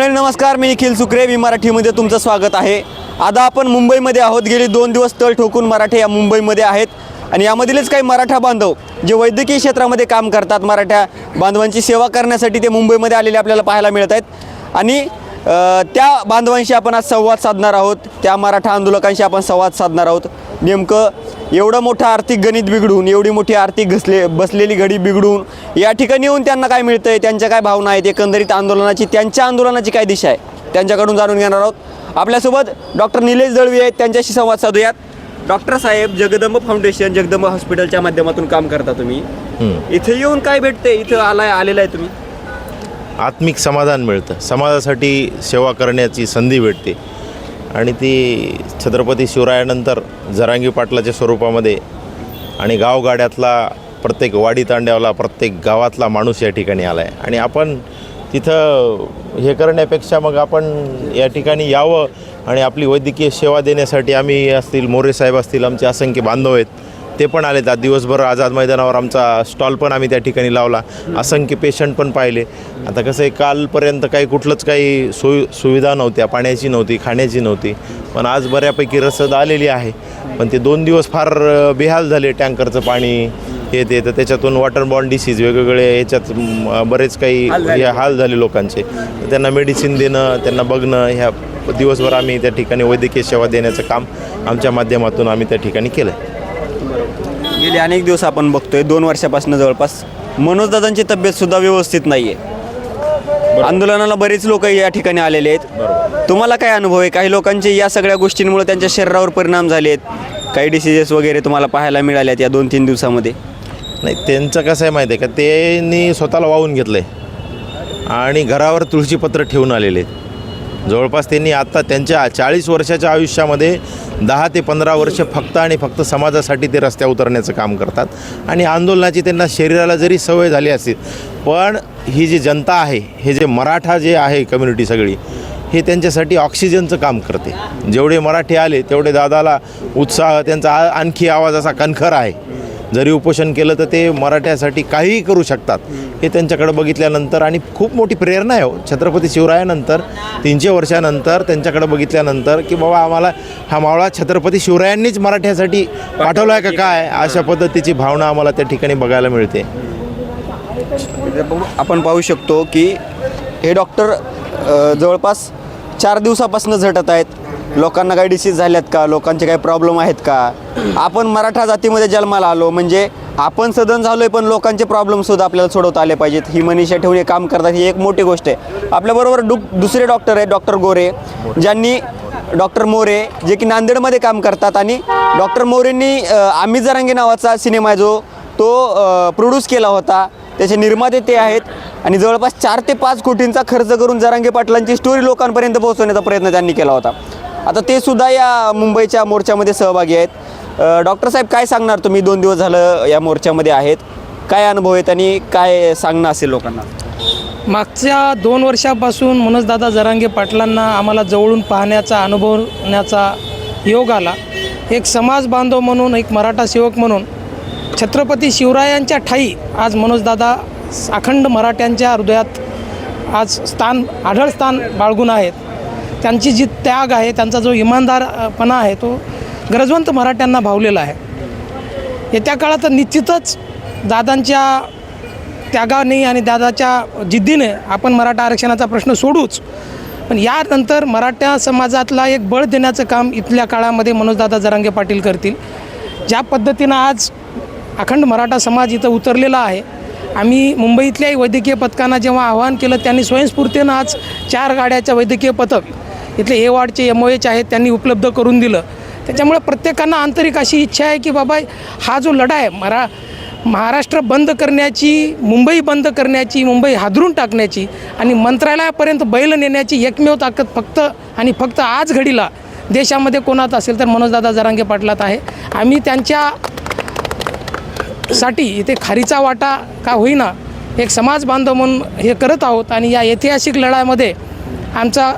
मंडळी नमस्कार. मी निखिल सुक्रे. मी मराठीमध्ये तुमचं स्वागत आहे. आता आपण मुंबईमध्ये आहोत. गेली दोन दिवस तळ ठोकून मराठे या मुंबईमध्ये आहेत. आणि यामधीलच काही मराठा बांधव जे वैद्यकीय क्षेत्रामध्ये काम करतात मराठा बांधवांची सेवा करण्यासाठी ते मुंबईमध्ये आलेले आपल्याला पाहायला मिळत आहेत. आणि त्या बांधवांशी आपण आज संवाद साधणार आहोत त्या मराठा आंदोलकांशी आपण संवाद साधणार आहोत. नेमकं एवढं मोठं आर्थिक गणित बिघडून एवढी मोठी आर्थिक घसले बसलेली घडी बिघडून या ठिकाणी येऊन त्यांना काय मिळतंय त्यांच्या काय भावना आहेत एकंदरीत आंदोलनाची त्यांच्या आंदोलनाची काय दिशा आहे त्यांच्याकडून जाणून घेणार आहोत. आपल्यासोबत डॉक्टर निलेश दळवी आहेत त्यांच्याशी संवाद साधूयात. डॉक्टर साहेब जगदंब फाउंडेशन जगदंब हॉस्पिटलच्या माध्यमातून काम करता तुम्ही. इथे येऊन काय भेटते इथं आलाय आलेला आहे तुम्ही? आत्मिक समाधान मिळतं. समाजासाठी सेवा करण्याची संधी भेटते. आणि ती छत्रपती शिवरायानंतर जरांगी पाटलाच्या स्वरूपामध्ये आणि गावगाड्यातला प्रत्येक वाडी तांड्यावला प्रत्येक गावातला माणूस या ठिकाणी आला आहे आणि आपण तिथं हे करण्यापेक्षा मग आपण या ठिकाणी यावं आणि आपली वैद्यकीय सेवा देण्यासाठी आम्ही असतील मोरे साहेब असतील आमचे असंख्य बांधव आहेत. ते पण आलेत. आज दिवसभर आझाद मैदानावर आमचा स्टॉल पण आम्ही त्या ठिकाणी लावला. असंख्य पेशंट पण पाहिले. आता कसं आहे कालपर्यंत काही कुठलंच काही सोयी सुविधा नव्हत्या. पाण्याची नव्हती खाण्याची नव्हती. पण आज बऱ्यापैकी रसद आलेली आहे. पण ते दोन दिवस फार बेहाल झाले टँकरचं पाणी हे ते. तर त्याच्यातून वॉटर बॉर्न डिसीज वेगवेगळे याच्यात बरेच काही. हे हाल झाले लोकांचे. तर त्यांना मेडिसिन देणं त्यांना बघणं ह्या दिवसभर आम्ही त्या ठिकाणी वैद्यकीय सेवा देण्याचं काम आमच्या माध्यमातून आम्ही त्या ठिकाणी केलं गेले अनेक दिवस आपण बघतोय दोन वर्षापासून जवळपास. मनोजदादांची तब्येत सुद्धा व्यवस्थित नाहीये. आंदोलनाला बरेच लोक या ठिकाणी आलेले आहेत. तुम्हाला काय अनुभव आहे? काही लोकांचे या सगळ्या गोष्टींमुळे त्यांच्या शरीरावर परिणाम झाले आहेत. काही डिसिजेस वगैरे तुम्हाला पाहायला मिळाले आहेत या दोन तीन दिवसामध्ये. नाही त्यांचं कसं आहे माहिती आहे का? त्यांनी स्वतःला वाहून घेतलं आहे आणि घरावर तुळशीपत्र ठेवून आलेले आहेत. जवळपास त्यांनी आत्ता त्यांच्या चाळीस वर्षाच्या आयुष्यामध्ये दहा ते पंधरा वर्ष फक्त आणि फक्त समाजासाठी ते रस्त्या उतरण्याचं काम करतात. आणि आंदोलनाची त्यांना शरीराला जरी सवय झाली असेल पण ही जी जनता आहे हे जे मराठा जे आहे कम्युनिटी सगळी हे त्यांच्यासाठी ऑक्सिजनचं काम करते. जेवढे मराठी आले तेवढे दादाला उत्साह त्यांचा आणखी आवाज असा कणखर आहे. जरी उपोषण केलं तर ते मराठ्यासाठी काहीही करू शकतात. हे त्यांच्याकडे बघितल्यानंतर आणि खूप मोठी प्रेरणा आहे हो. छत्रपती शिवरायानंतर तीनशे वर्षानंतर त्यांच्याकडे बघितल्यानंतर की बाबा आम्हाला हा मावळा छत्रपती शिवरायांनीच मराठ्यासाठी पाठवला आहे का काय? अशा पद्धतीची भावना आम्हाला त्या ठिकाणी बघायला मिळते. आपण पाहू शकतो की हे डॉक्टर जवळपास चार दिवसापासून झटत आहेत. लोकांना काही डिसीज झाल्यात का? लोकांचे काही प्रॉब्लेम आहेत का? आपण मराठा जातीमध्ये जन्माला आलो म्हणजे आपण सदन झालो आहे पण लोकांचे प्रॉब्लेम सुद्धा आपल्याला सोडवता आले पाहिजेत. ही मनीषा ठेवून हे काम करतात ही एक मोठी गोष्ट आहे. आपल्याबरोबर डु दुसरे डॉक्टर आहेत डॉक्टर गोरे ज्यांनी डॉक्टर मोरे जे की नांदेडमध्ये काम करतात आणि डॉक्टर मोरेंनी आम्ही जरांगे नावाचा सिनेमा आहे जो तो प्रोड्यूस केला होता. त्याचे निर्माते ते आहेत आणि जवळपास चार ते पाच कोटींचा खर्च करून जरांगे पाटलांची स्टोरी लोकांपर्यंत पोहोचवण्याचा प्रयत्न त्यांनी केला होता. आता ते सुद्धा या मुंबईच्या मोर्चामध्ये सहभागी आहेत. डॉक्टर साहेब काय सांगणार तुम्ही? दोन दिवस झालं या मोर्चामध्ये आहेत. काय अनुभव आहेत आणि काय सांगणं असेल लोकांना? मागच्या दोन वर्षापासून मनोजदादा जरांगे पाटलांना आम्हाला जवळून पाहण्याचा अनुभवण्याचा योग आला. एक समाज बांधव म्हणून एक मराठा सेवक म्हणून छत्रपती शिवरायांच्या ठाई आज मनोजदादा अखंड मराठ्यांच्या हृदयात आज स्थान आढळ स्थान बाळगून आहेत. त्यांची जी त्याग आहे त्यांचा जो इमानदारपणा आहे तो गरजवंत मराठ्यांना भावलेला आहे. येत्या काळात निश्चितच दादांच्या त्यागाने आणि दादाच्या जिद्दीने आपण मराठा आरक्षणाचा प्रश्न सोडूच पण यानंतर मराठा समाजातला एक बळ देण्याचं काम इथल्या काळामध्ये मनोजदादा जरांगे पाटील करतील. ज्या पद्धतीनं आज अखंड मराठा समाज इथं उतरलेला आहे आम्ही मुंबईतल्याही वैद्यकीय पथकांना जेव्हा आवाहन केलं त्यांनी स्वयंस्फूर्तीनं आज चार गाड्याच्या वैद्यकीय पथक इथले ए वार्डचे एम ओ एच आहेत त्यांनी उपलब्ध करून दिलं. त्याच्यामुळे प्रत्येकांना आंतरिक अशी इच्छा आहे की बाबा हा जो लढा आहे मरा महाराष्ट्र बंद करण्याची मुंबई बंद करण्याची मुंबई हादरून टाकण्याची आणि मंत्रालयापर्यंत बैल नेण्याची एकमेव ताकद फक्त आणि फक्त आज घडीला देशामध्ये कोणात असेल तर मनोजदादा जरांगे पाटलात आहे. आम्ही त्यांच्या साठी इथे खारीचा वाटा का होईना एक समाज बांधव म्हणून हे करत आहोत आणि या ऐतिहासिक लढाईमध्ये आमचा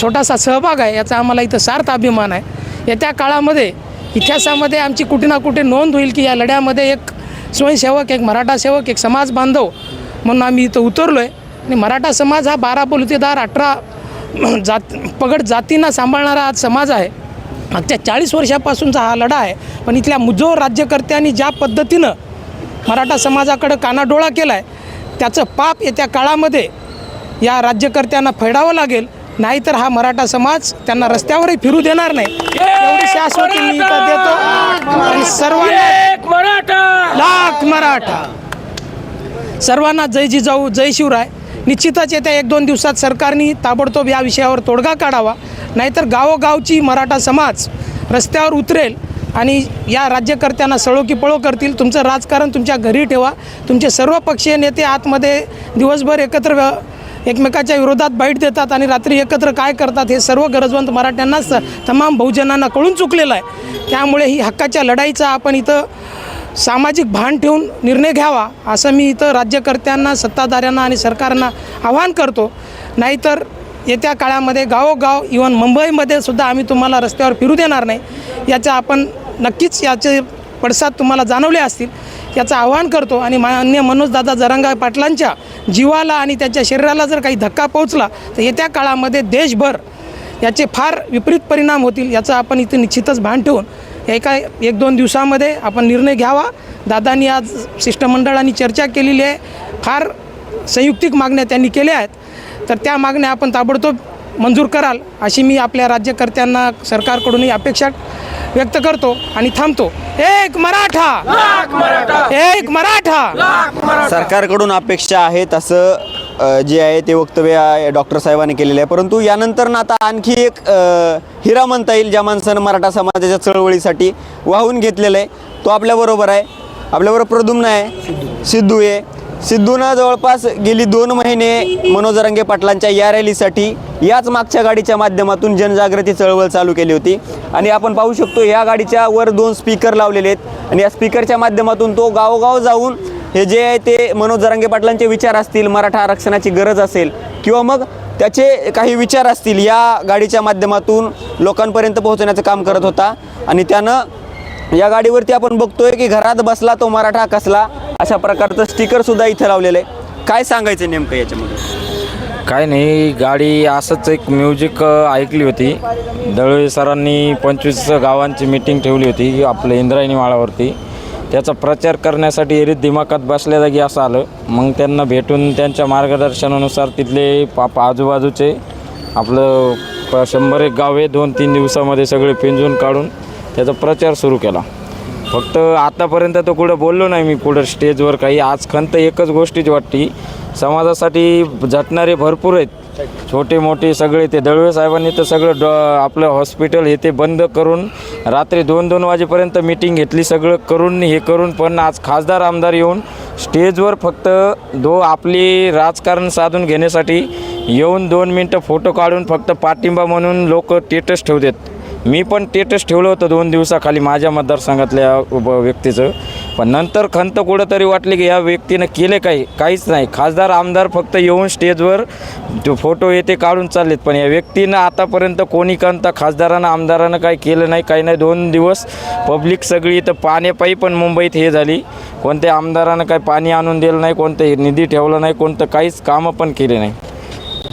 छोटासा सहभाग आहे याचा आम्हाला इथं सार्थ अभिमान आहे. येत्या काळामध्ये इतिहासामध्ये आमची कुठे ना कुठे नोंद होईल की या लढ्यामध्ये एक स्वयंसेवक एक मराठा सेवक एक समाज बांधव म्हणून आम्ही इथं उतरलो आहे आणि मराठा समाज हा बारा बलुतेदार अठरा जात पगड जातींना सांभाळणारा आज समाज आहे. मागच्या चाळीस वर्षापासूनचा हा लढा आहे. पण इथल्या मुजोर राज्यकर्त्यांनी ज्या पद्धतीनं मराठा समाजाकडं कानाडोळा केला आहे त्याचं पाप येत्या काळामध्ये या राज्यकर्त्यांना फेडावं लागेल. नाहीतर हा मराठा समाज त्यांना रस्त्यावरही फिरू देणार नाही. एवढी शाश्वती मी इथं देतो. आणि सर्वांना लाख मराठा. सर्वांना जय जिजाऊ जय शिवराय. निश्चितच येत्या एक दोन दिवसात सरकारने ताबडतोब या विषयावर तोडगा काढावा. नाहीतर गावोगावची मराठा समाज रस्त्यावर उतरेल आणि या राज्यकर्त्यांना सळो की पळो करतील. तुमचं राजकारण तुमच्या घरी ठेवा. तुमचे सर्व पक्षीय नेते आतमध्ये दिवसभर एकत्र व्य एकमेकाच्या विरोधात बाईट देतात आणि रात्री एकत्र काय करतात हे सर्व गरजवंत मराठ्यांनाच तमाम बहुजनांना कळून चुकलेलं आहे. त्यामुळे ही हक्काच्या लढाईचा आपण इथं सामाजिक भान ठेवून निर्णय घ्यावा असं मी इथं राज्यकर्त्यांना सत्ताधाऱ्यांना आणि सरकारना आवाहन करतो. नाहीतर येत्या काळामध्ये गावोगाव इवन मुंबईमध्ये सुद्धा आम्ही तुम्हाला रस्त्यावर फिरू देणार नाही. याचा आपण नक्कीच याचे पडसाद तुम्हाला जाणवले असतील याचं आवाहन करतो. आणि मान्य मनोजदादा जरांगा पाटलांच्या जीवाला आणि त्यांच्या शरीराला जर काही धक्का पोहोचला तर येत्या काळामध्ये देशभर याचे फार विपरीत परिणाम होतील याचं आपण इथे निश्चितच भान ठेवून एका एक दोन दिवसामध्ये आपण निर्णय घ्यावा. दादांनी आज शिष्टमंडळाने चर्चा केलेली आहे. फार संयुक्तिक मागण्या त्यांनी केल्या आहेत. तर त्या मागण्या आपण ताबडतोब मंजूर कराल अशी मी आपल्या राज्यकर्त्यांना सरकारकडूनही अपेक्षा व्यक्त करतो आणि थांबतो. एक मराठा! एक मराठा! सरकारकडून अपेक्षा आहेत असं जे आहे ते वक्तव्य डॉक्टर साहेबांनी केलेलं आहे. परंतु यानंतर ना आता आणखी एक हिरा म्हणता येईल ज्या माणसानं मराठा समाजाच्या चळवळीसाठी वाहून घेतलेलं आहे. तो आपल्याबरोबर आहे. आपल्याबरोबर प्रदुम्न आहे. सिद्धू आहे. सिद्धूनं जवळपास गेली दोन महिने मनोज रंगे पाटलांच्या या रॅलीसाठी याच मागच्या गाडीच्या माध्यमातून जनजागृती चळवळ चालू केली होती. आणि आपण पाहू शकतो या गाडीच्या वर दोन स्पीकर लावलेले आहेत. आणि या स्पीकरच्या माध्यमातून तो गावोगाव जाऊन हे जे आहे ते मनोज जरांगे पाटलांचे विचार असतील मराठा आरक्षणाची गरज असेल किंवा मग त्याचे काही विचार असतील या गाडीच्या माध्यमातून लोकांपर्यंत पोहोचण्याचं काम करत होता. आणि त्यानं या गाडीवरती आपण बघतोय की घरात बसला तो मराठा कसला? अशा प्रकारचं स्टिकर सुद्धा इथं लावलेलं आहे. काय सांगायचं नेमकं याच्यामध्ये? काय नाही गाडी असंच एक म्युझिक ऐकली होती. दळवे सरांनी पंचवीस गावांची मीटिंग ठेवली होती आपल्या इंद्रायणी माळावरती. त्याचा प्रचार करण्यासाठी एरीत दिमाखात बसल्या जागी असं आलं. मग त्यांना भेटून त्यांच्या मार्गदर्शनानुसार तिथले पाप आजूबाजूचे आपलं प शंभर एक गावे दोन तीन दिवसामध्ये सगळे पिंजून काढून त्याचा प्रचार सुरू केला. फक्त आतापर्यंत तो कुठं बोललो नाही मी पुढं स्टेजवर काही. आज खंत एकच गोष्टीची वाटती. समाजासाठी झटणारे भरपूर आहेत. छोटे मोठे सगळे ते दळवे साहेबांनी तर सगळं डॉ आपलं हॉस्पिटल हे ते बंद करून रात्री दोन दोन वाजेपर्यंत मिटिंग घेतली. सगळं करून हे करून पण आज खासदार आमदार येऊन स्टेजवर फक्त दो आपली राजकारण साधून घेण्यासाठी येऊन दोन मिनटं फोटो काढून फक्त पाठिंबा म्हणून लोक टेटस ठेवतात. मी पण टेटस ठेवलं होतं दोन दिवसाखाली माझ्या मतदारसंघातल्या व्यक्तीचं. पण नंतर खंत कुठंतरी वाटली की या व्यक्तीनं केले काही काहीच नाही. खासदार आमदार फक्त येऊन स्टेजवर फोटो येते काढून चाललेत. पण या व्यक्तीनं आतापर्यंत कोणी कंत खासदारानं आमदारानं काही केलं नाही काही नाही. दोन दिवस पब्लिक सगळी इथं पाण्यापायी पण मुंबईत हे झाली. कोणत्या आमदारानं काही पाणी आणून दिलं नाही कोणतं निधी ठेवलं नाही कोणतं काहीच कामं पण केले नाही.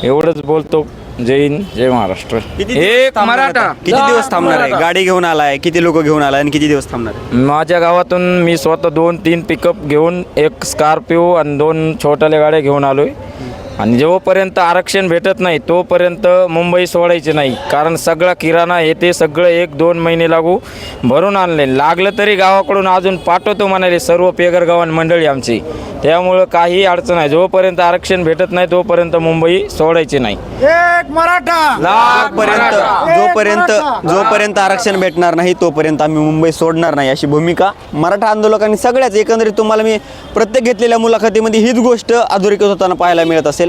एवढंच बोलतो. जय हिंद जय महाराष्ट्र. किती दिवस एक थांबणार मराठा. आता? किती दिवस थांबणार आहे? गाडी घेऊन आलाय किती लोक घेऊन आलाय आणि किती दिवस थांबणार आहे? माझ्या गावातून मी स्वतः दोन तीन पिकअप घेऊन एक स्कॉर्पिओ आणि दोन छोट्याल्या गाड्या घेऊन आलो आहे आणि जोपर्यंत आरक्षण भेटत नाही तोपर्यंत मुंबई सोडायची नाही. कारण सगळा किराणा हे ते सगळं एक दोन महिने लागू भरून आणले. लागलं तरी गावाकडून अजून पाठवतो म्हणाले सर्व पेगर गावान मंडळी आमची. त्यामुळं काही अडचण आहे जोपर्यंत आरक्षण भेटत नाही तोपर्यंत मुंबई सोडायची नाही. लाख जोपर्यंत जोपर्यंत जोपर्यंत आरक्षण भेटणार नाही तोपर्यंत आम्ही मुंबई सोडणार नाही अशी भूमिका मराठा आंदोलकांनी सगळ्याच. एकंदरीत तुम्हाला मी प्रत्येक घेतलेल्या मुलाखतीमध्ये हीच गोष्ट अधोरेखित होताना पाहायला मिळत असेल.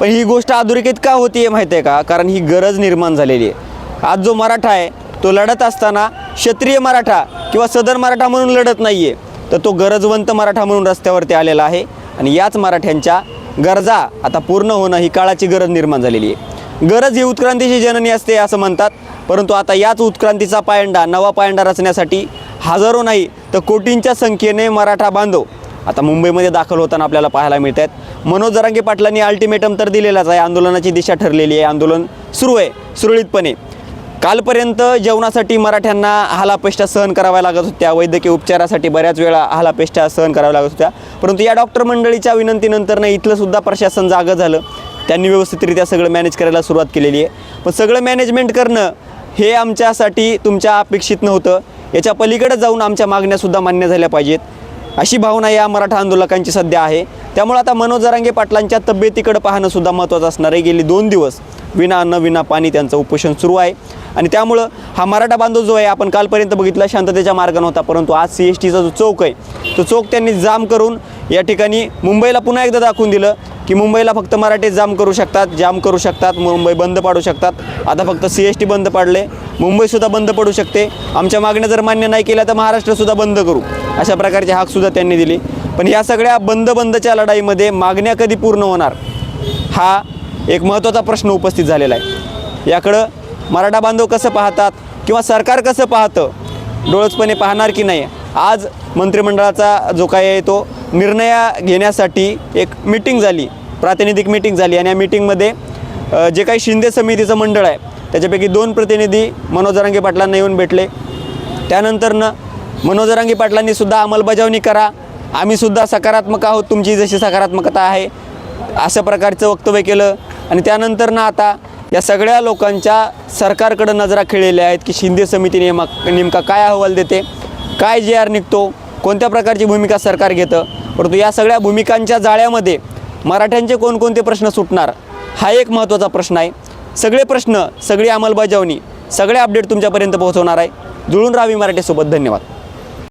पण ही गोष्ट अधोरेखित का होती आहे माहिती आहे का? कारण ही गरज निर्माण झालेली आहे. आज जो मराठा आहे तो लढत असताना क्षत्रिय मराठा किंवा सदर मराठा म्हणून लढत नाही आहे तर तो गरजवंत मराठा म्हणून रस्त्यावरती आलेला आहे आणि याच मराठ्यांच्या गरजा आता पूर्ण होणं ही काळाची गरज निर्माण झालेली आहे. गरज ही उत्क्रांतीची जननी असते असं म्हणतात परंतु आता याच उत्क्रांतीचा पायंडा नवा पायंडा रचण्यासाठी हजारो नाही तर कोटींच्या संख्येने मराठा बांधव आता मुंबईमध्ये दाखल होताना आपल्याला पाहायला मिळत आहेत मनोज जरांगे पाटलांनी अल्टिमेटम तर दिलेलाच आहे. आंदोलनाची दिशा ठरलेली आहे. आंदोलन सुरू आहे. सुरळीतपणे. कालपर्यंत जेवणासाठी मराठ्यांना हालापेष्टा सहन कराव्या लागत होत्या. वैद्यकीय उपचारासाठी बऱ्याच वेळा हालापेष्टा सहन कराव्या लागत होत्या. परंतु या डॉक्टर मंडळीच्या विनंतीनंतरनं इथलं सुद्धा प्रशासन जागं झालं. त्यांनी व्यवस्थितरित्या सगळं मॅनेज करायला सुरुवात केलेली आहे. पण सगळं मॅनेजमेंट करणं हे आमच्यासाठी तुमच्या अपेक्षित नव्हतं. याच्या पलीकडे जाऊन आमच्या मागण्यासुद्धा मान्य झाल्या पाहिजेत. अशी भावना या मराठा आंदोलकांची सध्या आहे. त्यामुळे आता मनोज जरांगे पाटलांच्या तब्येतीकडे पाहणं सुद्धा महत्त्वाचं असणार आहे. गेली दोन दिवस विना अन्न विना पाणी त्यांचं उपोषण सुरू आहे. आणि त्यामुळं हा मराठा बांधव जो आहे आपण कालपर्यंत बघितला शांततेच्या मार्गाने होता. परंतु आज सी एस टीचा जो चौक आहे तो चौक त्यांनी जाम करून या ठिकाणी मुंबईला पुन्हा एकदा दाखवून दिलं की मुंबईला फक्त मराठे जाम करू शकतात जाम करू शकतात मुंबई बंद पाडू शकतात. आता फक्त सी एस टी बंद पाडले. मुंबईसुद्धा बंद पडू शकते. आमच्या मागण्या जर मान्य नाही केल्या तर महाराष्ट्रसुद्धा बंद करू. अशा प्रकारची हाकसुद्धा त्यांनी दिली. पण या सगळ्या बंद बंदच्या लढाईमध्ये मागण्या कधी पूर्ण होणार? हा एक महत्त्वाचा प्रश्न उपस्थित झालेला आहे. याकडं मराठा बांधव कसं पाहतात किंवा सरकार कसं पाहतं डोळसपणे पाहणार की नाही? आज मंत्रिमंडळाचा जो काय आहे तो निर्णय घेण्यासाठी एक मिटिंग झाली प्रातिनिधिक मिटिंग झाली. आणि या मिटिंगमध्ये जे काही शिंदे समितीचं मंडळ आहे त्याच्यापैकी दोन प्रतिनिधी मनोजरांगे पाटलांना येऊन भेटले. त्यानंतरनं मनोज जरांगे पाटलांनी सुद्धा अंमलबजावणी करा. आम्ही सुद्धा सकारात्मक आहोत तुमची जशी सकारात्मकता आहे अशा प्रकारचं वक्तव्य केलं. आणि त्यानंतरनं आता या सगळ्या लोकांच्या सरकारकडं नजरा खेळलेल्या आहेत की शिंदे समिती नेमा नेमका काय अहवाल देते काय जे आर निघतो कोणत्या प्रकारची भूमिका सरकार घेतं. परंतु या सगळ्या भूमिकांच्या जाळ्यामध्ये मराठ्यांचे कोणकोणते प्रश्न सुटणार हा एक महत्त्वाचा प्रश्न आहे. सगळे प्रश्न सगळी अंमलबजावणी सगळे अपडेट तुमच्यापर्यंत पोहोचवणार आहे. जुळून राहावी मराठीसोबत धन्यवाद.